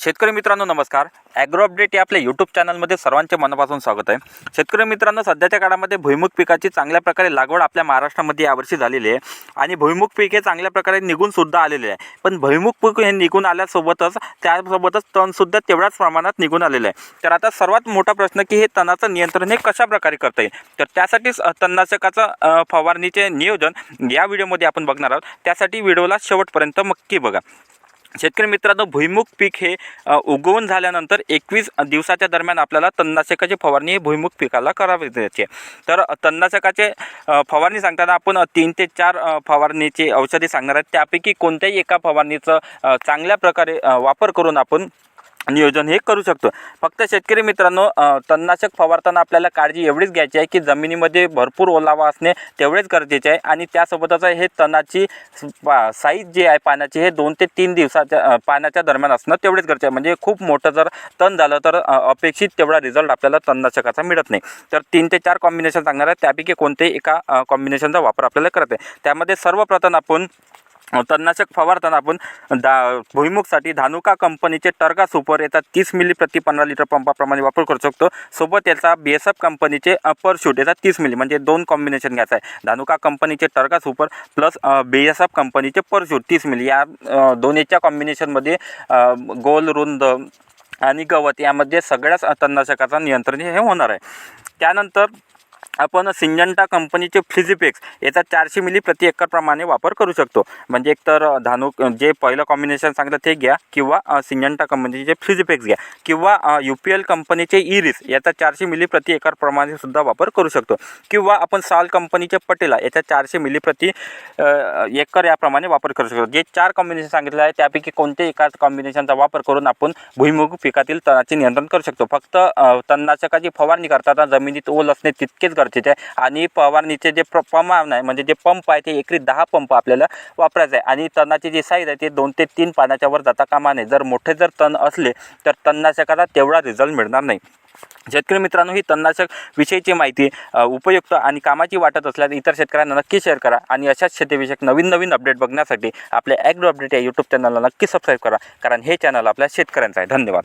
शेतकरी मित्रांनो नमस्कार. ॲग्रो अपडेट या आपल्या यूट्यूब चॅनलमध्ये सर्वांचे मनापासून स्वागत आहे. शेतकरी मित्रांनो सध्याच्या काळामध्ये भुईमुग पिकाची चांगल्या प्रकारे लागवड आपल्या महाराष्ट्रामध्ये यावर्षी झालेली आहे. आणि भुईमुग पीक हे चांगल्या प्रकारे निघून सुद्धा आलेले आहे. पण भुईमुग पीक हे निघून आल्यासोबतच त्यासोबतच तणसुद्धा तेवढ्याच प्रमाणात निघून आलेलं आहे. तर आता सर्वात मोठा प्रश्न की हे तणाचं नियंत्रण हे कशा प्रकारे करता येईल? तर त्यासाठीच तणनाशकाचं फवारणीचे नियोजन या व्हिडिओमध्ये आपण बघणार आहोत. त्यासाठी व्हिडिओला शेवटपर्यंत नक्की बघा. शेतकरी मित्रांनो भुईमुग पीक हे उगवून झाल्यानंतर एकवीस दिवसाच्या दरम्यान आपल्याला तणनाशकाची फवारणी हे भुईमुग पिकाला करावी द्यायची तर तणनाशकाचे फवारणी सांगताना आपण तीन ते चार फवारणीची औषधी सांगणार आहेत. त्यापैकी कोणत्याही एका फवारणीचं चांगल्या प्रकारे वापर करून आपण नियोजन हे करू शकतो. फक्त शेतकरी मित्रांनो तणनाशक फवारताना आपल्याला काळजी एवढीच घ्यायची आहे की जमिनीमध्ये भरपूर ओलावा असणे तेवढेच गरजेचे आहे आणि त्यासोबतच हे तणाची साईज जी आहे पाण्याची हे दोन ते तीन दिवसाच्या पाण्याच्या दरम्यान असणं तेवढेच गरजेचे आहे. म्हणजे खूप मोठं जर तण झालं तर अपेक्षित तेवढा रिझल्ट आपल्याला तणनाशकाचा मिळत नाही. तर तीन ते चार कॉम्बिनेशन सांगणार आहे. त्यापैकी कोणतेही एका कॉम्बिनेशनचा वापर आपल्याला करत आहे त्यामध्ये सर्वप्रथम आपण तणनाशक फवारताना आपण दा भुईमुगसाठी धानुका कंपनीचे टर्गा सुपर याचा तीस मिली प्रति पंधरा लिटर पंपाप्रमाणे वापर करू शकतो. सोबत याचा बी एस एफ कंपनीचे परशूट याचा तीस मिली म्हणजे दोन कॉम्बिनेशन घ्यायचं आहे. धानुका कंपनीचे Targa super plus B S F कंपनीचे परशूट तीस मिली या दोन्हीच्या कॉम्बिनेशनमध्ये गोल रुंद आणि गवत यामध्ये सगळ्याच तणनाशकाचा नियंत्रण हे होणार आहे. त्यानंतर आपण सिंजंटा कंपनीचे फिजिपेक्स याचा चारशे मिली प्रति एकरप्रमाणे वापर करू शकतो. म्हणजे एकतर धानू जे पहिलं कॉम्बिनेशन सांगितलं ते घ्या किंवा सिंजंटा कंपनीचे फ्लिझिपेक्स घ्या किंवा यू पी एल कंपनीचे इरिस याचा चारशे मिली प्रति एकरप्रमाणे सुद्धा वापर करू शकतो. किंवा आपण साल कंपनीचे पटेला याचा चारशे मिली प्रति एकर याप्रमाणे वापर करू शकतो. जे चार कॉम्बिनेशन सांगितलं आहे त्यापैकी कोणत्याही एका कॉम्बिनेशनचा वापर करून आपण भुईमुग पिकातील तणाचे नियंत्रण करू शकतो. फक्त तणनाशकाची फवारणी करताना जमिनीत ओल असणे तितकेच गरजेचे आहे आणि फवारणीचे जे प्र प्रमाण आहे म्हणजे जे पंप आहे ते एकरी दहा पंप आपल्याला वापरायचं आहे. आणि तणाची जी साईज आहे ते दोन ते तीन पाण्याच्या वर जाता कामा नये. जर मोठे जर तण असले तर तणनाशकाला तेवढा रिझल्ट मिळणार नाही. शेतकरी मित्रांनो ही तणनाशक विषयीची माहिती उपयुक्त आणि कामाची वाटत असल्यास इतर शेतकऱ्यांना नक्की शेअर करा. आणि अशाच शेतीविषयक नवीन नवीन अपडेट बघण्यासाठी आपल्या ॲग्रो अपडेट या यूट्यूब चॅनलला नक्की सबस्क्राईब करा. कारण हे चॅनल आपल्या शेतकऱ्यांचं आहे. धन्यवाद.